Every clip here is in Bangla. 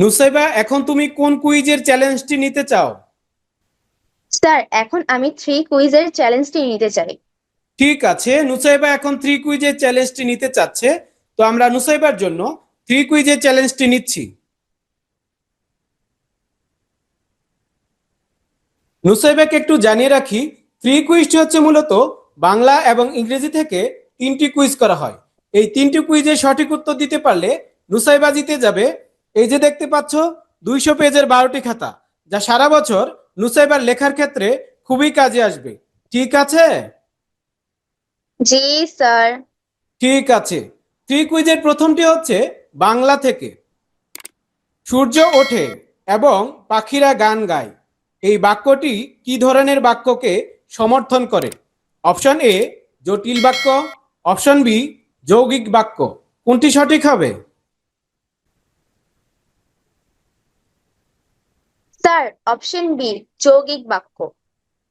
নুসাইবা এখন তুমি কোন কুইজের চ্যালেঞ্জটি নিতে চাও? স্যার এখন আমি থ্রি কুইজের চ্যালেঞ্জটি নিতে চাই। ঠিক আছে নুসাইবা এখন থ্রি কুইজের চ্যালেঞ্জটি নিতে চাচ্ছে। তো আমরা নুসাইবার জন্য থ্রি কুইজের চ্যালেঞ্জটি নিচ্ছি। নুসাইবাকে একটু জানিয়ে রাখি থ্রি কুইজটি হচ্ছে মূলত বাংলা এবং ইংরেজি থেকে তিনটি কুইজ করা হয়। এই তিনটি কুইজের সঠিক উত্তর দিতে পারলে নুসাইবা জিতে যাবে। এই যে দেখতে পাচ্ছ দুইশো পেজের বারোটি খাতা যা সারা বছর নুসাইবার লেখার ক্ষেত্রে খুবই কাজে আসবে। ঠিক আছে? জি স্যার। ঠিক আছে। থ্রি কুইজের প্রথমটি হচ্ছে বাংলা থেকে। সূর্য ওঠে এবং পাখিরা গান গায়। এই বাক্যটি কি ধরনের বাক্যকে সমর্থন করে? অপশন এ জটিল বাক্য। অপশন বি যৌগিক বাক্য। কোনটি সঠিক হবে? স্যার, অপশন বি, যৌগিক বাক্য।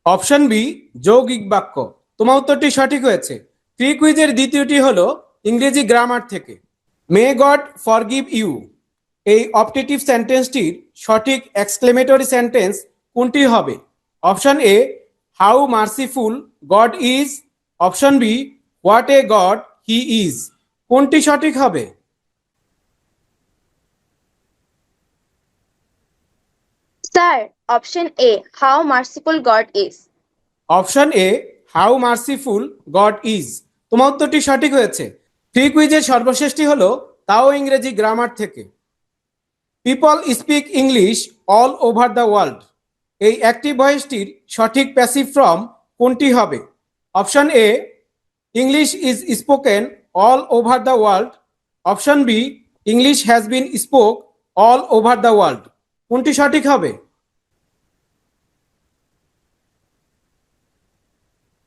অপশন বি, যৌগিক বাক্য। তোমার উত্তরটি সঠিক হয়েছে। থ্রি কুইজের দ্বিতীয়টি হলো ইংরেজি গ্রামার থেকে। May God forgive you. এই অপটেটিভ সেন্টেন্সটির সঠিক এক্সক্লেমেটরি সেন্টেন্স কোনটি হবে? Option A, how merciful God is. Option B, what a God he is. কোনটি সঠিক হবে? Sir option A how merciful God is option A how merciful God is তোমার উত্তরটি সঠিক হয়েছে। থ্রি কুইজের সর্বশেষটি হলো তাও ইংরেজি গ্রামার থেকে। People speak English all over the world এই অ্যাক্টিভ ভয়েসটির সঠিক প্যাসিভ ফর্ম কোনটি হবে? Option A English is spoken all over the world option B English has been spoke all over the world কোনটি সঠিক হবে?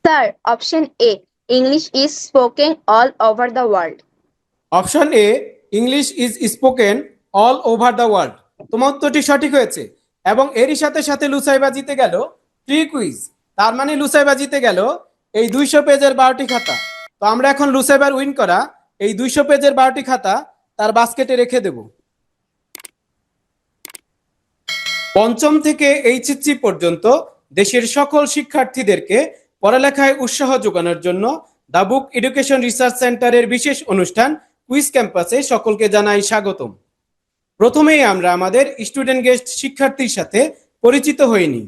Sir option A English is spoken all over the world option A English is spoken all over the world তোমার উত্তরটি সঠিক হয়েছে। এবং এরই সাথে সাথে লুসাইবা জিতে গেল ফ্রি কুইজ তার মানে লুসাইবা জিতে গেল এই দুইশো পেজের বারোটি খাতা। তো আমরা এখন লুসাইবার উইন করা এই দুইশো পেজের বারোটি খাতা তার বাস্কেটে রেখে দেব। পঞ্চম থেকে এইচএসসি পর্যন্ত দেশের সকল শিক্ষার্থীদেরকে পড়ালেখায় উৎসাহ যোগানোর জন্য দ্য বুক এডুকেশন রিসার্চ সেন্টারের বিশেষ অনুষ্ঠান কুইজ ক্যাম্পাসে সকলকে জানাই স্বাগতম। প্রথমেই আমরা আমাদের স্টুডেন্ট গেস্ট শিক্ষার্থীর সাথে পরিচিত হইনি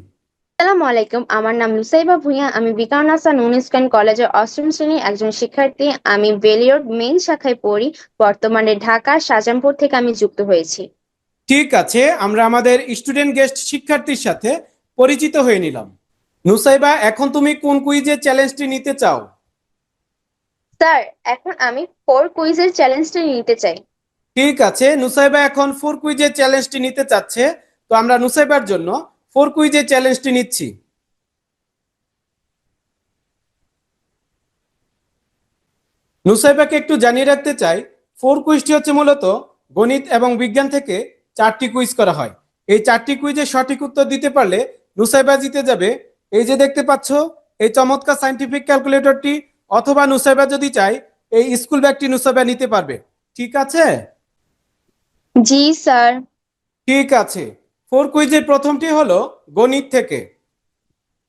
আসসালামু আলাইকুম আমার নাম লুসাইবা ভুঁইয়া আমি বিকারনাসা নুন ইস্কান কলেজের অষ্টম শ্রেণির একজন শিক্ষার্থী। আমি বেলিওর মেইন শাখায় পড়ি বর্তমানে ঢাকা শাহজাহানপুর থেকে আমি যুক্ত হয়েছি। ঠিক আছে আমরা আমাদের স্টুডেন্ট গেস্ট শিক্ষার্থীর সাথে পরিচিত হয়ে নিলাম। নুসাইবা এখন তুমি কোন কুইজের চ্যালেঞ্জটি নিতে চাও? স্যার এখন আমি ফোর কুইজের চ্যালেঞ্জটা নিতে চাই। ঠিক আছে নুসাইবা এখন ফোর কুইজের চ্যালেঞ্জটি নিতে চাচ্ছে। তো আমরা নুসাইবার জন্য ফোর কুইজের চ্যালেঞ্জটি নিচ্ছি। নুসাইবাকে একটু জানিয়ে রাখতে চাই ফোর কুইজটি হচ্ছে মূলত গণিত এবং বিজ্ঞান থেকে চারটি কুইজ করা হয়। এই চারটি কুইজের সঠিক উত্তর দিতে পারলে নুসাইবা জিতে যাবে এই যে দেখতে পাচ্ছ এই চমৎকার সাইন্টিফিক ক্যালকুলেটরটি অথবা নুসাইবা যদি চাই এই স্কুল ব্যাগটি নুসাইবা নিতে পারবে। ঠিক আছে? জি স্যার। ঠিক আছে। ফোর কুইজের প্রথমটি হলো গণিত থেকে।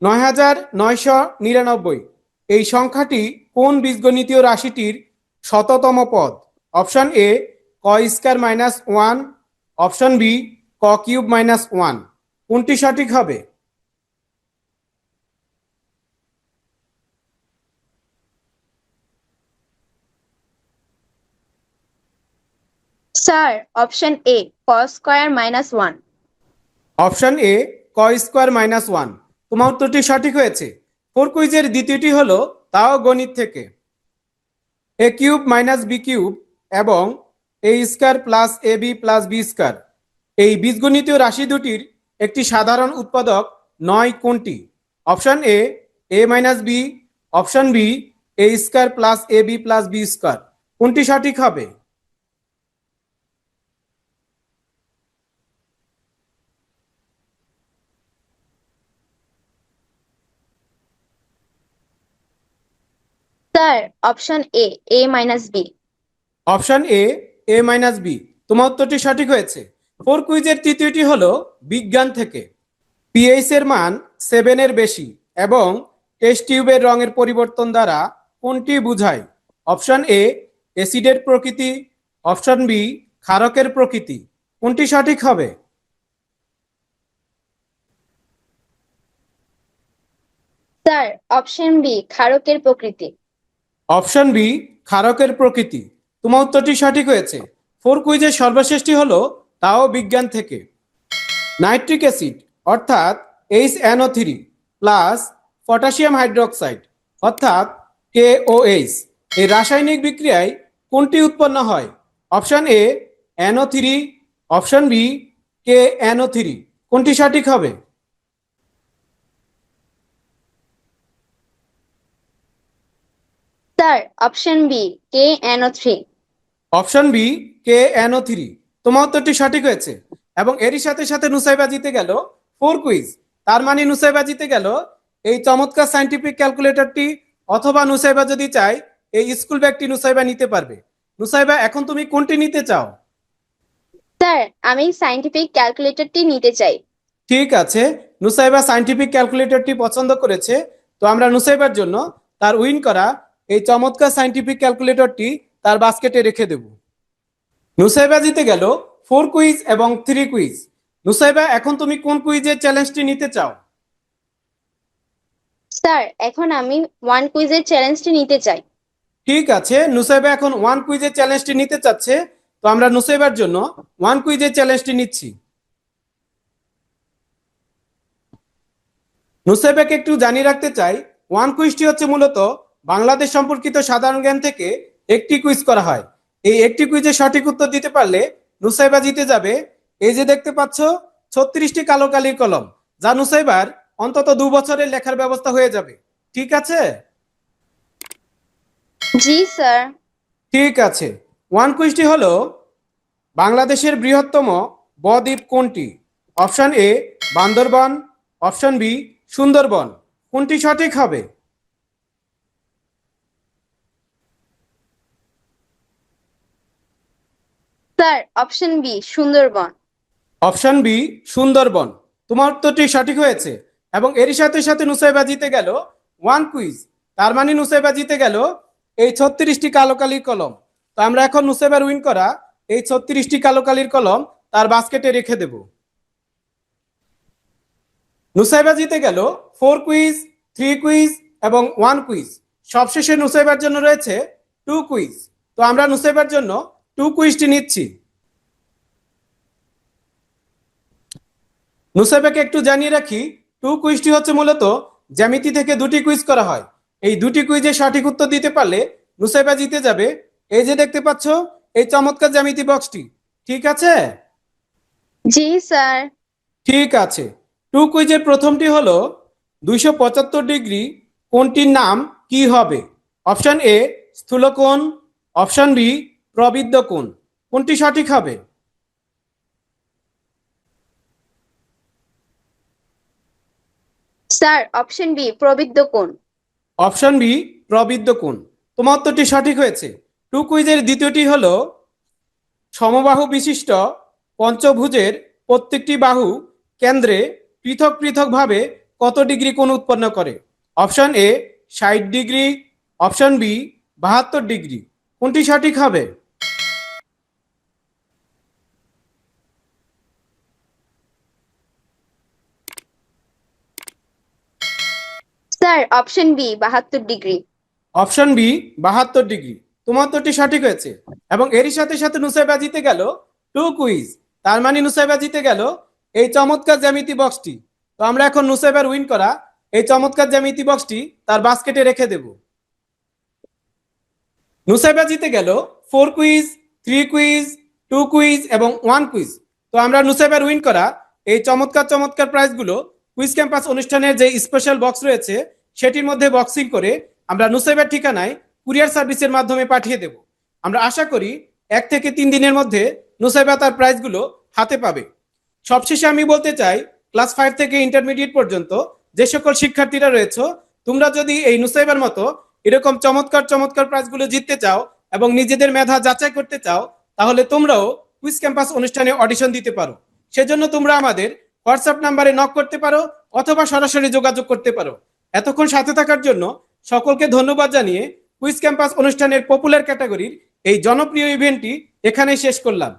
নয় হাজার নয়শো নিরানব্বই। এই সংখ্যাটি কোন বীজগণিতীয় রাশিটির শততম পদ? অপশন এ ক square minus one. Option B ক কিউব মাইনাস ওয়ান। কোনটি সঠিক হবে? স্যার অপশন এ ক square minus one option A ক স্কোয়ার মাইনাস ওয়ান তোমার উত্তরটি সঠিক হয়েছে। ফোর কুইজের দ্বিতীয়টি হলো তাও গণিত থেকে। A cube minus B cube এবং A square plus A B plus B square. এই বীজগণিতীয় রাশি দুটির একটি সাধারণ উৎপাদক নয় কোনটি? Option A A minus B. Option B, A square plus A B plus B square. কোনটি সঠিক হবে? Sir option A A minus B option A A minus B তোমার উত্তরটি সঠিক হয়েছে। ফোর কুইজের তৃতীয়টি হলো বিজ্ঞান থেকে। পিএইচ এর মান সেভেনের বেশি এবং টেস্ট টিউবের রঙের পরিবর্তন দ্বারা কোনটি বোঝায়? অপশন এ অ্যাসিডের প্রকৃতি। অপশন বি ক্ষারকের প্রকৃতি। কোনটি সঠিক হবে? স্যার অপশন বি ক্ষারকের প্রকৃতি। অপশন বি, ক্ষারকের প্রকৃতি। তোমার উত্তরটি সঠিক হয়েছে। ফোর কুইজের সর্বশেষটি হলো তাও বিজ্ঞান থেকে। নাইট্রিক অ্যাসিড, অর্থাৎ H NO three plus potassium hydroxide অর্থাৎ কে ও এইচ এই রাসায়নিক বিক্রিয়ায় কোনটি উৎপন্ন হয়? Option A NO three option B K NO three কোনটি সঠিক হবে? Sir option B K NO three option B K NO three তোমার উত্তরটি সঠিক হয়েছে। এবং এরই সাথে সাথে নুসাইবা জিতে গেল ফোর কুইজ তার মানে নুসাইবা জিতে গেল এই চমৎকার সাইন্টিফিক ক্যালকুলেটরটি অথবা নুসাইবা যদি চায় এই স্কুল ব্যাগটি নুসাইবা নিতে পারবে। নুসাইবা এখন তুমি কোনটি নিতে চাও? স্যার আমি সাইন্টিফিক ক্যালকুলেটরটি নিতে চাই। ঠিক আছে। নুসাইবা সাইন্টিফিক ক্যালকুলেটরটি পছন্দ করেছে। তো আমরা নুসাইবার জন্য তার উইন করা এই চমৎকার সাইন্টিফিক ক্যালকুলেটরটি তার বাস্কেটে রেখে দেব। নুসাইবা জিতে গেল ফোর কুইজ এবং থ্রি কুইজ নুসাইবা এখন তুমি কোন কুইজের চ্যালেঞ্জটি নিতে চাও? স্যার এখন আমি ওয়ান কুইজের চ্যালেঞ্জটি নিতে চাই। ঠিক আছে নুসাইবা এখন ওয়ান কুইজের চ্যালেঞ্জটি নিতে চাচ্ছে। তো আমরা নুসাইবার জন্য ওয়ান কুইজের চ্যালেঞ্জটি নিচ্ছি। নুসাইবাকে একটু জানিয়ে রাখতে চাই ওয়ান কুইজটি হচ্ছে মূলত বাংলাদেশ সম্পর্কিত সাধারণ জ্ঞান থেকে একটি কুইজ করা হয়। এই একটি কুইজের সঠিক উত্তর দিতে পারলে নুসাইবা জিতে যাবে। এই যে দেখতে পাচ্ছ ছত্রিশটি কালো কালির কলম যা নুসাইবার অন্তত দু বছরের লেখার ব্যবস্থা হয়ে যাবে। ঠিক আছে? জি স্যার। ঠিক আছে। ওয়ান কুইজটি হলো বাংলাদেশের বৃহত্তম বদ্বীপ কোনটি? Option A Bandarban option B Sundarban. কোনটি সঠিক হবে? Sir option B Sundarban option B Sundarban তোমার উত্তরটি সঠিক হয়েছে। এবং এরই সাথে সাথে নুসাইবা জিতে গেল ওয়ান কুইজ তার মানে নুসাইবা জিতে গেল এই ছত্রিশটি কালো কালির কলম। তো আমরা এখন নুসাইবার উইন করা এই ছত্রিশটি কালো কালির কলম তার বাস্কেটে রেখে দেব। নুসাইবা জিতে গেল ফোর কুইজ থ্রি কুইজ এবং ওয়ান কুইজ সবশেষে নুসাইবার জন্য রয়েছে টু কুইজ তো আমরা নুসাইবার জন্য টু কুইজটি নিচ্ছি। নুসাইবাকে একটু জানিয়ে রাখি টু কুইজটি হচ্ছে মূলত জ্যামিতি থেকে দুটি কুইজ করা হয়। এই দুটি কুইজে সঠিক উত্তর দিতে পারলে নুসাইবা জিতে যাবে। এই যে দেখতে পাচ্ছ এই চমৎকার জ্যামিতি বক্সটি। ঠিক আছে? জি স্যার। ঠিক আছে। টু কুইজের প্রথমটি হলো দুইশো পঁচাত্তর ডিগ্রি কোনটির নাম কি হবে? অপশন এ স্থূলকোণ অপশন বি প্রবৃদ্ধ কোণ কোনটি সঠিক হবে? স্যার অপশন বি প্রবৃদ্ধ কোণ অপশন বি প্রবৃদ্ধ কোণ তোমার উত্তরটি সঠিক হয়েছে। টু কুইজের দ্বিতীয়টি হলো সমবাহু বিশিষ্ট পঞ্চভুজের প্রত্যেকটি বাহু কেন্দ্রে পৃথক পৃথকভাবে কত ডিগ্রি কোণ উৎপন্ন করে? অপশন এ ষাট ডিগ্রি অপশন বি বাহাত্তর ডিগ্রি। কোনটি সঠিক হবে? স্যার অপশন বি বাহাত্তর ডিগ্রি অপশন বি বাহাত্তর ডিগ্রি তোমার উত্তরটি সঠিক হয়েছে। এবং এরই সাথে সাথে নুসাইবা জিতে গেল টু কুইজ। তার মানে নুসাইবা জিতে গেল এই চমৎকার জ্যামিতি বক্সটি তো আমরা এখন নুসাইবার উইন করা এই চমৎকার জ্যামিতি বক্সটি তার বাস্কেটে রেখে দেব। নুসাইবা জিতে গেল four quiz three quiz two quiz এবং ওয়ান কুইজ। তো আমরা নুসাইবার উইন করা এই চমৎকার চমৎকার প্রাইজগুলো কুইজ ক্যাম্পাস অনুষ্ঠানের যে স্পেশাল বক্স রয়েছে সেটির মধ্যে বক্সিং করে আমরা নুসাইবার ঠিকানায় কুরিয়ার সার্ভিসের মাধ্যমে পাঠিয়ে দেব। আমরা আশা করি এক থেকে তিন দিনের মধ্যে নুসাইবা তার প্রাইজগুলো হাতে পাবে। সবশেষে আমি বলতে চাই, ক্লাস ফাইভ থেকে ইন্টারমিডিয়েট পর্যন্ত যে সকল শিক্ষার্থীরা রয়েছে, তোমরা যদি এই নুসাইবার মতো এরকম চমৎকার চমৎকার প্রাইজগুলো জিততে চাও এবং নিজেদের মেধা যাচাই করতে চাও, তাহলে তোমরাও কুইজ ক্যাম্পাস অনুষ্ঠানে অডিশন দিতে পারো। সেজন্য তোমরা আমাদের হোয়াটসঅ্যাপ নাম্বারে নক করতে পারো অথবা সরাসরি যোগাযোগ করতে পারো। এতক্ষণ সাথে থাকার জন্য সকলকে ধন্যবাদ জানিয়ে কুইজ ক্যাম্পাস অনুষ্ঠানের পপুলার ক্যাটাগরির এই জনপ্রিয় ইভেন্টটি এখানেই শেষ করলাম।